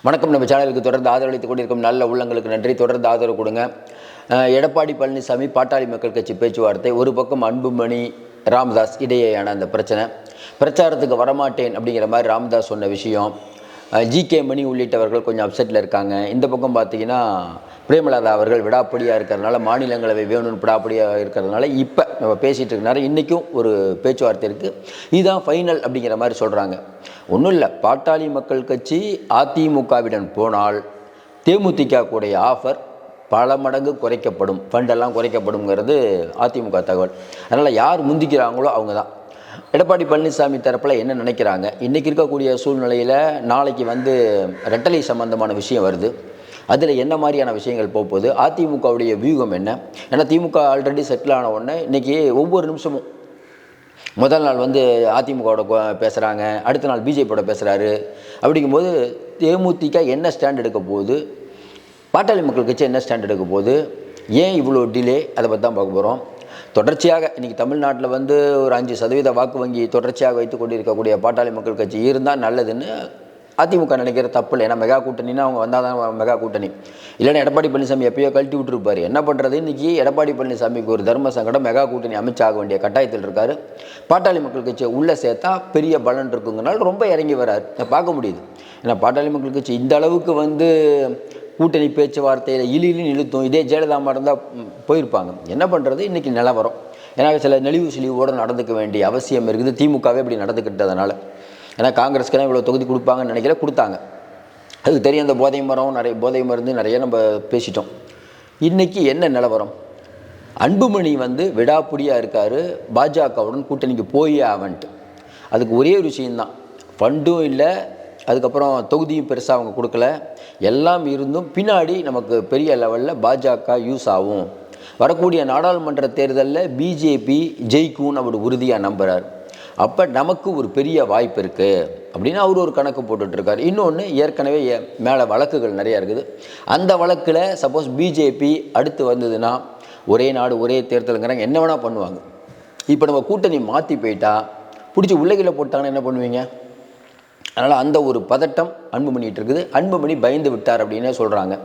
வணக்கம். நம்ம சேனலுக்கு தொடர்ந்து ஆதரவளித்துக் கொண்டிருக்கும் நல்ல உள்ளங்களுக்கு நன்றி. தொடர்ந்து ஆதரவு கொடுங்க. எடப்பாடி பழனிசாமி பாட்டாளி மக்கள் கட்சி பேச்சுவார்த்தை ஒரு பக்கம் அன்புமணி ராமதாஸ் இடையேயான அந்த பிரச்சனை. பிரச்சாரத்துக்கு வரமாட்டேன் அப்படிங்கிற மாதிரி ராமதாஸ் சொன்ன விஷயம். ஜி கே மணி உள்ளிட்டவர்கள் கொஞ்சம் அப்செட்டில் இருக்காங்க. இந்த பக்கம் பார்த்தீங்கன்னா பிரேமலதா அவர்கள் விடாப்படியாக இருக்கிறதுனால மாநிலங்களவை வேணும்னு விடாப்படியாக இருக்கிறதுனால இப்போ நம்ம பேசிகிட்டு இருக்கனால இன்றைக்கும் ஒரு பேச்சுவார்த்தை இருக்குது இதுதான் ஃபைனல் அப்படிங்கிற மாதிரி சொல்கிறாங்க ஒன்றும் இல்லை பாட்டாளி மக்கள் கட்சி அதிமுகவிடம் போனால் தேமுதிக கூடைய ஆஃபர் பல மடங்கு குறைக்கப்படும். ஃபண்டெல்லாம் குறைக்கப்படுங்கிறது அதிமுக தகவல். அதனால் யார் முந்திக்கிறாங்களோ அவங்க தான் எடப்பாடி பழனிசாமி தரப்பில் என்ன நினைக்கிறாங்க? இன்றைக்கி இருக்கக்கூடிய சூழ்நிலையில் நாளைக்கு வந்து ரெட்டலை சம்பந்தமான விஷயம் வருது. அதில் என்ன மாதிரியான விஷயங்கள் போகுது அதிமுகவுடைய வியூகம் என்ன? ஏன்னா திமுக ஆல்ரெடி செட்டில் ஆன உடனே இன்றைக்கி ஒவ்வொரு நிமிஷமும் முதல் நாள் வந்து அதிமுகவோட பேசுகிறாங்க அடுத்த நாள் பிஜேபியோட பேசுகிறாரு அப்படிங்கும்போது தேமுதிக என்ன ஸ்டாண்ட் எடுக்க போகுது? பாட்டாளி மக்கள் கட்சி என்ன ஸ்டாண்ட் எடுக்க போகுது? ஏன் இவ்வளோ டிலே அதை பற்றி தான் பார்க்க போகிறோம் தொடர்ச்சியாக இன்றைக்கி தமிழ்நாட்டில் வந்து ஒரு அஞ்சு சதவீத வாக்கு வங்கி தொடர்ச்சியாக வைத்து கொண்டிருக்கக்கூடிய பாட்டாளி மக்கள் கட்சி இருந்தால் நல்லதுன்னு அதிமுக நினைக்கிற தப்பு இல்லை. ஏன்னா மெகா கூட்டணின்னா அவங்க வந்தால் தான் மெகா கூட்டணி. இல்லைன்னா எடப்பாடி பழனிசாமி எப்பயோ கழட்டி விட்டுருப்பார். என்ன பண்ணுறது இன்றைக்கி எடப்பாடி பழனிசாமிக்கு ஒரு தர்ம சங்கடம் மெகா கூட்டணி அமைச்சாக வேண்டிய கட்டாயத்தில் இருக்கார். பாட்டாளி மக்கள் கட்சியை உள்ளே சேர்த்தா பெரிய பலன் இருக்குங்கனால ரொம்ப இறங்கி வரார் பார்க்க முடியுது. ஏன்னா பாட்டாளி மக்கள் கட்சி இந்த அளவுக்கு வந்து கூட்டணி பேச்சுவார்த்தையில் இழிலும் இழுத்தும் இதே ஜெயலலிதாமா இருந்தால் போயிருப்பாங்க. என்ன பண்ணுறது இன்றைக்கி நிலவரம் ஏன்னா சில நெளிவு சிலிவோடு நடந்துக்க வேண்டிய அவசியம் இருக்குது. திமுகவே இப்படி நடந்துக்கிட்டதுனால. ஏன்னா காங்கிரஸ்க்கெல்லாம் இவ்வளோ தொகுதி கொடுப்பாங்கன்னு நினைக்கிற கொடுத்தாங்க. அதுக்கு தெரியும் அந்த போதை மரம் நிறைய போதை மருந்து நிறைய நம்ம பேசிட்டோம். இன்றைக்கி என்ன நிலவரம் அன்புமணி வந்து விடாப்புடியாக இருக்கார். பாஜகவுடன் கூட்டணிக்கு போயே ஆவன்ட்டு. அதுக்கு ஒரே ஒரு விஷயம்தான். ஃபண்டும் இல்லை அதுக்கப்புறம் தொகுதியும் பெருசாக அவங்க கொடுக்கல. எல்லாம் இருந்தும் பின்னாடி நமக்கு பெரிய லெவலில் பாஜக யூஸ் ஆகும். வரக்கூடிய நாடாளுமன்ற தேர்தலில் பிஜேபி ஜெயிக்கும்னு அவர் உறுதியாக நம்புகிறார் அப்போ நமக்கு ஒரு பெரிய வாய்ப்பு இருக்குது அப்படின்னு அவர் ஒரு கணக்கு போட்டுட்ருக்கார் இன்னொன்று ஏற்கனவே ஏ- மேலே வழக்குகள் நிறையா இருக்குது. அந்த வழக்கில் சப்போஸ் பிஜேபி அடுத்து வந்ததுன்னா ஒரே நாடு ஒரே தேர்தலுங்கிறாங்க என்ன வேணால் பண்ணுவாங்க. இப்போ நம்ம கூட்டணி மாற்றி போயிட்டா பிடிச்சி உள்ளகையில் போட்டாங்கன்னா என்ன பண்ணுவீங்க? அதனால் அந்த ஒரு பதட்டம் அன்புமணிகிட்டு இருக்குது. அன்புமணி பயந்து விட்டார் அப்படின்னே சொல்கிறாங்க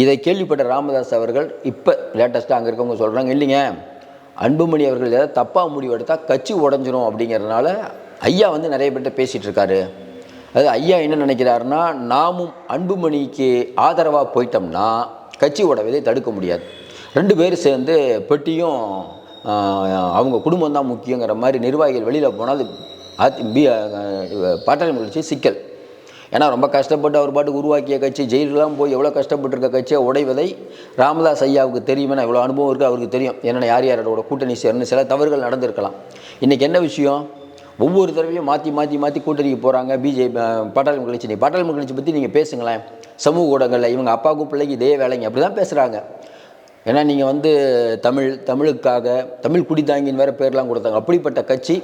இதை கேள்விப்பட்ட ராமதாஸ் அவர்கள் இப்போ லேட்டஸ்ட்டாக அங்கே இருக்கவங்க சொல்கிறாங்க இல்லைங்க அன்புமணி அவர்கள் ஏதாவது தப்பாக முடிவு எடுத்தால் கட்சி உடஞ்சிரும் அப்படிங்கிறதுனால ஐயா வந்து நிறைய பேர்கிட்ட பேசிகிட்டு இருக்காரு. அது ஐயா என்ன நினைக்கிறாருன்னா நாமும் அன்புமணிக்கு ஆதரவாக போயிட்டோம்னா கட்சி உடவதை தடுக்க முடியாது. ரெண்டு பேரும் சேர்ந்து பெட்டியும் அவங்க குடும்பம் தான் முக்கியங்கிற மாதிரி நிர்வாகிகள் வெளியில் போனால் அது பி பாட்டாளி கட்சி சிக்கல். ஏன்னா ரொம்ப கஷ்டப்பட்டு அவர் பாட்டுக்கு உருவாக்கிய கட்சி ஜெயிலெலாம் போய் எவ்வளோ கஷ்டப்பட்டுருக்க கட்சியை உடைவதை ராமதாஸ் ஐயாவுக்கு தெரியுமே எவ்வளோ அனுபவம் இருக்குது அவருக்கு தெரியும். என்னென்ன யார் யாரோட கூட்டணி சேர்ந்து சில தவறுகள் நடந்திருக்கலாம். இன்றைக்கி என்ன விஷயம்? ஒவ்வொரு தடவையும் மாற்றி மாற்றி மாற்றி கூட்டணிக்கு போகிறாங்க பிஜேபி பாட்டாளி மக்கள் கட்சி பாட்டாளி மக்கள் கட்சி பற்றி நீங்கள் பேசுங்களேன். சமூக ஊடகங்களில் இவங்க அப்பாவுக்கும் பிள்ளைக்கு இதே வேலைங்க. அப்படி தான் பேசுகிறாங்க ஏன்னா நீங்கள் வந்து தமிழ் தமிழுக்காக தமிழ் குடிதாங்கின்னு வேறு பேர்லாம் கொடுத்தாங்க. அப்படிப்பட்ட கட்சி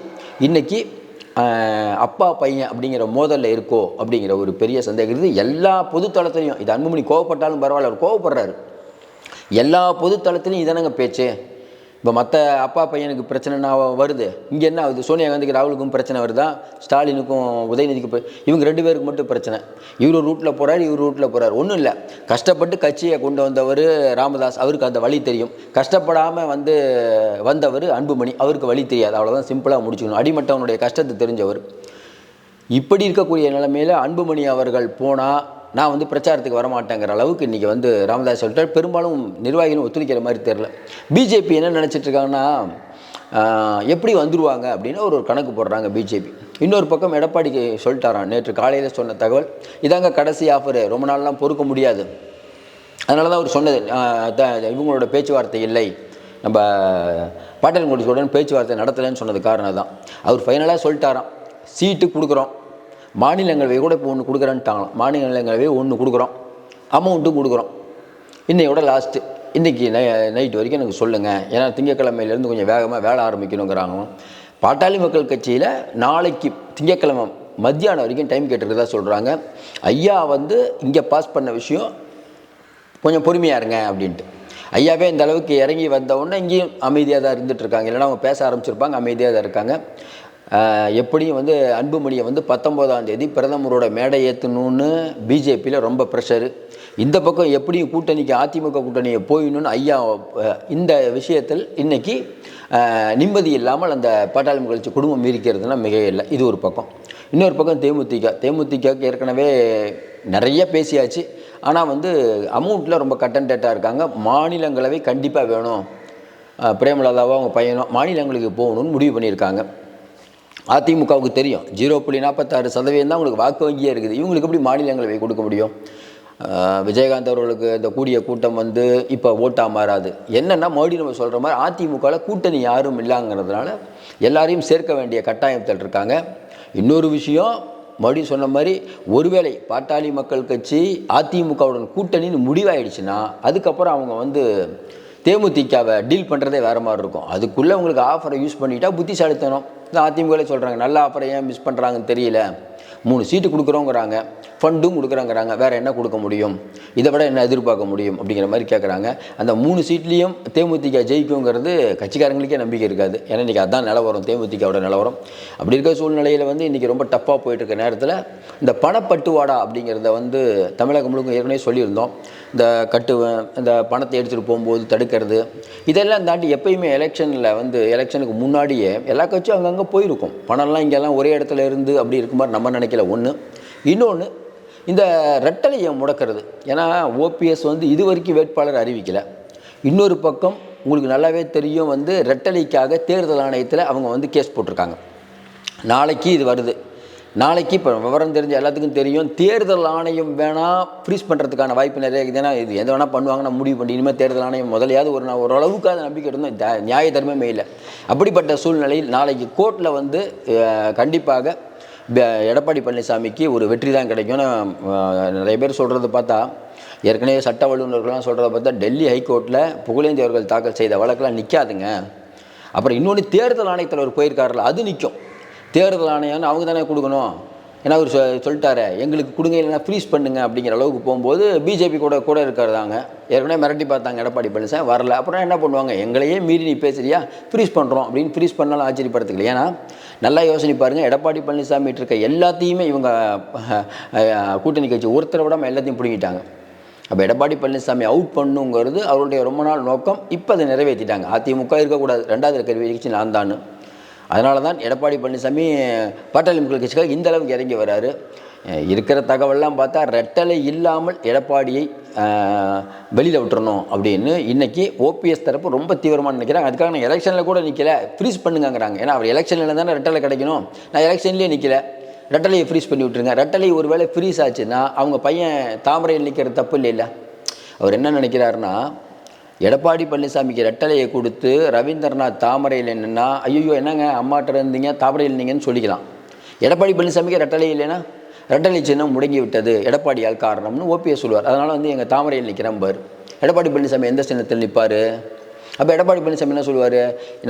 இன்றைக்கி அப்பா பையன் அப்படிங்கிற மோதலில் இருக்கோ அப்படிங்கிற ஒரு பெரிய சந்தேகம் இருக்குது. எல்லா பொதுத்தளத்துலையும் இது அன்புமணி கோவப்பட்டாலும் பரவாயில்ல அவர் கோவப்படுறாரு. எல்லா பொதுத்தளத்துலையும் இதானங்க பேச்சு? இப்போ மற்ற அப்பா பையனுக்கு பிரச்சனைனா வருது. இங்கே என்ன ஆகுது? சோனியா காந்திக்கு ராகுலுக்கும் பிரச்சனை வருதா? ஸ்டாலினுக்கும் உதயநிதிக்கு போய் இவங்க ரெண்டு பேருக்கு மட்டும் பிரச்சனை. இவர் ரூட்டில் போகிறார் இவர் ரூட்டில் போகிறார் ஒன்றும் இல்லை. கஷ்டப்பட்டு கட்சியை கொண்டு வந்தவர் ராமதாஸ். அவருக்கு அந்த வழி தெரியும். கஷ்டப்படாமல் வந்து வந்தவர் அன்புமணி. அவருக்கு வழி தெரியாது. அவ்வளோதான் சிம்பிளாக முடிச்சுக்கணும். அடிமட்டவனுடைய கஷ்டத்தை தெரிஞ்சவர். இப்படி இருக்கக்கூடிய நிலைமையில் அன்புமணி அவர்கள் போனால் நான் வந்து பிரச்சாரத்துக்கு வரமாட்டேங்கிற அளவுக்கு இன்றைக்கி வந்து ராமதாஸ் சொல்லிட்டார். பெரும்பாலும் நிர்வாகிகளும் ஒத்துழைக்கிற மாதிரி தெரில பிஜேபி என்ன நினச்சிட்டு இருக்காங்கன்னா எப்படி வந்துடுவாங்க அப்படின்னு ஒரு ஒரு கணக்கு போடுறாங்க பிஜேபி. இன்னொரு பக்கம் எடப்பாடிக்கு சொல்லிட்டாராம். நேற்று காலையில் சொன்ன தகவல் இதாங்க கடைசி ஆஃபரு ரொம்ப நாள்லாம் பொறுக்க முடியாது. அதனால தான் அவர் சொன்னது இவங்களோட பேச்சுவார்த்தை இல்லை. நம்ம பாட்டாளி முடிச்சோடன் பேச்சுவார்த்தை நடத்தலைன்னு சொன்னது காரணம் தான் அவர் ஃபைனலாக சொல்லிட்டாராம். சீட்டு கொடுக்குறோம். மாநிலங்களவை கூட இப்போ ஒன்று கொடுக்குறேன்ட்டாங்களாம். மாநிலங்களவை ஒன்று கொடுக்குறோம். அமௌண்ட்டும் கொடுக்குறோம். இன்னையோட லாஸ்ட்டு இன்றைக்கி நை நைட் வரைக்கும் எனக்கு சொல்லுங்கள் ஏன்னா திங்கக்கிழமையிலேருந்து கொஞ்சம் வேகமாக வேலை ஆரம்பிக்கணுங்கிறாங்க பாட்டாளி மக்கள் கட்சியில் நாளைக்கு திங்கக்கிழமை மத்தியானம் வரைக்கும் டைம் கேட்டிருக்கதா சொல்கிறாங்க ஐயா வந்து இங்கே பாஸ் பண்ண விஷயம் கொஞ்சம் பொறுமையாக இருங்க அப்படின்ட்டு. ஐயாவே இந்த அளவுக்கு இறங்கி வந்தவுடனே இங்கேயும் அமைதியாக தான் இருந்துகிட்ருக்காங்க இல்லைனா இல்லைன்னா அவங்க பேச ஆரம்பிச்சிருப்பாங்க அமைதியாக தான் இருக்காங்க. எப்படியும் வந்து அன்புமணியை வந்து பத்தொம்போதாம் தேதி பிரதமரோட மேடை ஏற்றணும்னு பிஜேபியில் ரொம்ப ப்ரெஷரு இந்த பக்கம் எப்படியும் கூட்டணிக்கு அதிமுக கூட்டணியை போயிடணும்னு ஐயா இந்த விஷயத்தில் இன்றைக்கி நிம்மதி இல்லாமல் அந்த பாட்டாளி கட்சி குடும்பம் இருக்கிறதுனா மிக இல்லை. இது ஒரு பக்கம். இன்னொரு பக்கம் தேமுதிக. தேமுதிகாவுக்கு ஏற்கனவே நிறைய பேசியாச்சு. ஆனால் வந்து அமௌண்ட்டில் ரொம்ப கட்டன்டேட்டாக இருக்காங்க. மாநிலங்களவை கண்டிப்பாக வேணும். அஹ், பிரேமலதாவோ அவங்க பையனும் மாநிலங்களுக்கு போகணும்னு முடிவு பண்ணியிருக்காங்க. அதிமுகவுக்கு தெரியும். ஜீரோ புள்ளி நாற்பத்தாறு சதவீதம் தான் உங்களுக்கு வாக்கு வங்கியே இருக்குது. இவங்களுக்கு எப்படி மாநிலங்களவை கொடுக்க முடியும்? விஜயகாந்த் அவர்களுக்கு இந்த கூடிய கூட்டம் வந்து இப்போ ஓட்டாக மாறாது. என்னென்னா மறுபடியும் நம்ம சொல்கிற மாதிரி அதிமுகவில் கூட்டணி யாரும் இல்லைங்கிறதுனால எல்லாரையும் சேர்க்க வேண்டிய கட்டாயத்தில் இருக்காங்க. இன்னொரு விஷயம் மறுபடியும் சொன்ன மாதிரி ஒருவேளை பாட்டாளி மக்கள் கட்சி அதிமுகவுடன் கூட்டணின்னு முடிவாயிடுச்சுன்னா அதுக்கப்புறம் அவங்க வந்து தேமுதிகவை டீல் பண்ணுறதே வேறு மாதிரி இருக்கும். அதுக்குள்ளே உங்களுக்கு ஆஃபரை யூஸ் பண்ணிட்டா புத்திசாலித்தனம். இந்த அதிமுகவே சொல்கிறாங்க நல்ல ஆஃபரை ஏன் மிஸ் பண்ணுறாங்கன்னு தெரியல. மூணு சீட்டு கொடுக்குறோங்கிறாங்க ஃபண்டும் கொடுக்குறாங்கிறாங்க வேறு என்ன கொடுக்க முடியும்? இதை விட என்ன எதிர்பார்க்க முடியும்? அப்படிங்கிற மாதிரி கேட்குறாங்க அந்த மூணு சீட்லேயும் தேமுதிக ஜெயிக்குங்கிறது கட்சிக்காரங்களுக்கே நம்பிக்கை இருக்காது. ஏன்னா இன்றைக்கி அதான் நிலவரம். தேமுதிகவோட நிலவரம். அப்படி இருக்க சூழ்நிலையில் வந்து இன்றைக்கி ரொம்ப டஃப்பாக போயிட்டு இருக்க நேரத்தில் இந்த பணப்பட்டுவாடா அப்படிங்கிறத வந்து தமிழகம் முழுக்க ஏற்கனவே சொல்லியிருந்தோம். இந்த கட்டு இந்த பணத்தை எடுத்துகிட்டு போகும்போது தடுக்கிறது இதெல்லாம் தாண்டி எப்பயுமே எலெக்ஷனில் வந்து எலெக்ஷனுக்கு முன்னாடியே எல்லா கட்சியும் அங்கங்கே போயிருக்கும். பணம்லாம் இங்கெல்லாம் ஒரே இடத்துல இருந்து அப்படி இருக்கும் நம்ம நினைக்கிறோம் கிடைக்கல ஒன்று. இன்னொன்று இந்த ரெட்டலையை முடக்கிறது. ஏன்னா ஓபிஎஸ் வந்து இது வரைக்கும் வேட்பாளர் அறிவிக்கலை. இன்னொரு பக்கம் உங்களுக்கு நல்லாவே தெரியும் வந்து ரெட்டலைக்காக தேர்தல் ஆணையத்தில் அவங்க வந்து கேஸ் போட்டிருக்காங்க. நாளைக்கு இது வருது. நாளைக்கு இப்போ விவரம் தெரிஞ்ச எல்லாத்துக்கும் தெரியும். தேர்தல் ஆணையம் வேணால் ஃப்ரீஸ் பண்ணுறதுக்கான வாய்ப்பு நிறைய இருக்குது. ஏன்னா இது எது வேணால் பண்ணுவாங்கன்னா முடிவு பண்ணி இனிமேல் தேர்தல் ஆணையம் முதலையாவது ஒரு நான் ஓரளவுக்கு அது நம்பிக்கை இருந்தோம் நியாய தர்மமே இல்லை அப்படிப்பட்ட சூழ்நிலையில் நாளைக்கு கோர்ட்டில் வந்து கண்டிப்பாக எடப்பாடி பழனிசாமிக்கு ஒரு வெற்றி தான் கிடைக்கும்னு நிறைய பேர் சொல்கிறத பார்த்தா ஏற்கனவே சட்ட வல்லுநர்கள்லாம் சொல்கிறத பார்த்தா டெல்லி ஹைகோர்ட்டில் புகழேந்தி அவர்கள் தாக்கல் செய்த வழக்கெல்லாம் நிற்காதுங்க அப்புறம் இன்னொன்று தேர்தல் ஆணையத்தில் அவர் போயிருக்காருல அது நிற்கும் தேர்தல் ஆணையம்னு அவங்க தானே கொடுக்கணும். ஏன்னா அவர் சொ சொல்லிட்டாரு எங்களுக்கு கொடுங்க இல்லைன்னா ஃப்ரீஸ் பண்ணுங்க அப்படிங்கிற அளவுக்கு போகும்போது பிஜேபி கூட கூட இருக்கிறதாங்க ஏற்கனவே மிரட்டி பார்த்தாங்க எடப்பாடி பழனிசாமி வரல. அப்புறம் என்ன பண்ணுவாங்க? எங்களையே மீறி நீ பேசுறியா? ஃப்ரீஸ் பண்ணுறோம் அப்படின்னு ஃப்ரீஸ் பண்ணாலும் ஆச்சரியப்படுத்துக்கல ஏன்னா நல்லா யோசனை பாருங்கள் எடப்பாடி பழனிசாமி இருக்க எல்லாத்தையுமே இவங்க கூட்டணி கட்சி ஒருத்தரை விடாமல் எல்லாத்தையும் பிடுங்கிட்டாங்க. அப்போ எடப்பாடி பழனிசாமி அவுட் பண்ணுங்கிறது அவருடைய ரொம்ப நாள் நோக்கம். இப்போ அதை நிறைவேற்றிட்டாங்க அதிமுக இருக்கக்கூடாது. ரெண்டாவது கருவி கட்சி நான் தான். அதனால தான் எடப்பாடி பழனிசாமி பாட்டாளி மக்கள் கட்சிக்காக இந்த அளவுக்கு இறங்கி வராரு. இருக்கிற தகவல்லாம் பார்த்தா ரெட்டலை இல்லாமல் எடப்பாடியை வெளியில் விட்டுறணும் அப்படின்னு இன்றைக்கி ஓபிஎஸ் தரப்பு ரொம்ப தீவிரமாக நினைக்கிறாங்க. அதுக்காக நான் எலெக்ஷனில் கூட நிற்கல ஃப்ரீஸ் பண்ணுங்கங்கிறாங்க. ஏன்னா அவர் எலெக்ஷனில் தானே ரெட்டலை கிடைக்கணும். நான் எலெக்ஷன்லேயே நிற்கல ரெட்டலையை ஃப்ரீஸ் பண்ணி விட்டுருங்க. ரெட்டலை ஒருவேளை ஃப்ரீஸ் ஆச்சுன்னா அவங்க பையன் தாமரையில் நிற்கிறது தப்பு இல்லை அவர் என்ன நினைக்கிறாருன்னா எடப்பாடி பழனிசாமிக்கு ரெட்டலையை கொடுத்து ரவீந்திரநாத் தாமரையில் என்னென்னா ஐயோ என்னங்க அம்மாட்ட இருந்தீங்க தாமரையில் இருந்தீங்கன்னு சொல்லிக்கலாம். எடப்பாடி பழனிசாமிக்கு ரெட்டலை இல்லைன்னா ரெட்டலை சின்னம் முடங்கி விட்டது எடப்பாடியால் காரணம்னு ஓபிஎஸ் சொல்லுவார். அதனால் வந்து எங்கள் தாமரையில் நிற்கிறேன் எடப்பாடி பழனிசாமி எந்த சின்னத்தில் நிற்பார்? அப்போ எடப்பாடி பழனிசாமி என்ன சொல்லுவார்?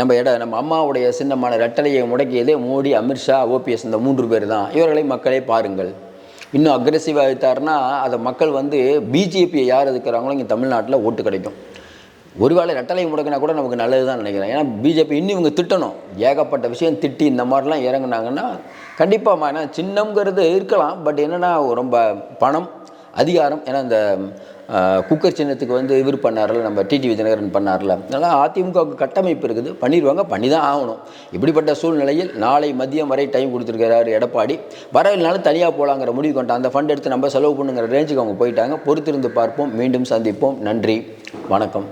நம்ம எட நம்ம அம்மாவுடைய சின்னமான ரெட்டலையை முடக்கியதே மோடி அமித்ஷா ஓபிஎஸ் இந்த மூன்று பேர் தான். இவர்களை மக்களே பாருங்கள். இன்னும் அக்ரெசிவாக எடுத்தாருன்னா அதை மக்கள் வந்து பிஜேபியை யார் எதுக்குறாங்களோ இங்கே தமிழ்நாட்டில் ஓட்டு கிடைக்கும். ஒருவேளை ரெட்டலை முடக்கினா கூட நமக்கு நல்லது தான் நினைக்கிறேன். ஏன்னா பிஜேபி இன்னும் இவங்க திட்டணும். ஏகப்பட்ட விஷயம் திட்டி இந்த மாதிரிலாம் இறங்குனாங்கன்னா கண்டிப்பாக ஏன்னா சின்னம்ங்கிறது இருக்கலாம். பட் என்னென்னா ரொம்ப பணம் அதிகாரம். ஏன்னா இந்த குக்கர் சின்னத்துக்கு வந்து இவர் பண்ணார்ல நம்ம டிடிவி விஜயநகரன் பண்ணார்ல அதனால் அதிமுகவுக்கு கட்டமைப்பு இருக்குது. பண்ணிடுவாங்க பண்ணி தான் ஆகணும். இப்படிப்பட்ட சூழ்நிலையில் நாளை மதியம் வரை டைம் கொடுத்துருக்கிறாரு எடப்பாடி. வரவில்லைனாலும் தனியாக போகலாங்கிற முடிவு கொண்டு அந்த ஃபண்ட் எடுத்து நம்ம செலவு பண்ணுங்கிற ரேஞ்சுக்கு அவங்க போயிட்டாங்க. பொறுத்திருந்து பார்ப்போம். மீண்டும் சந்திப்போம். நன்றி. வணக்கம்.